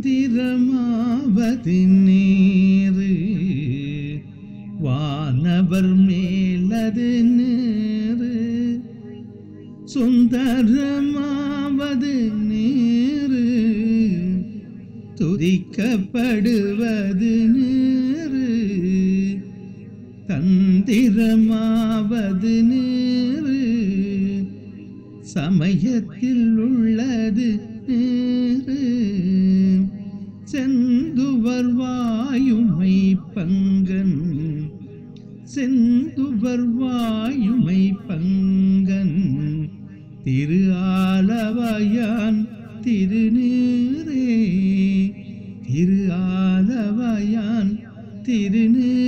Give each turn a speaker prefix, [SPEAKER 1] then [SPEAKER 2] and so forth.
[SPEAKER 1] தந்திரமாவது நேரு. வானவர் மேலது நேரு. சுந்தரமாவது நேரு. துதிக்கப்படுவது நேரு. தந்திரமாவது நேரு. சமயத்தில் உள்ளது பங்கன். செந்துவர் வாயுமை பங்கன். திரு ஆலவயான் திருநீரே. திரு ஆலவயான் திருநீர்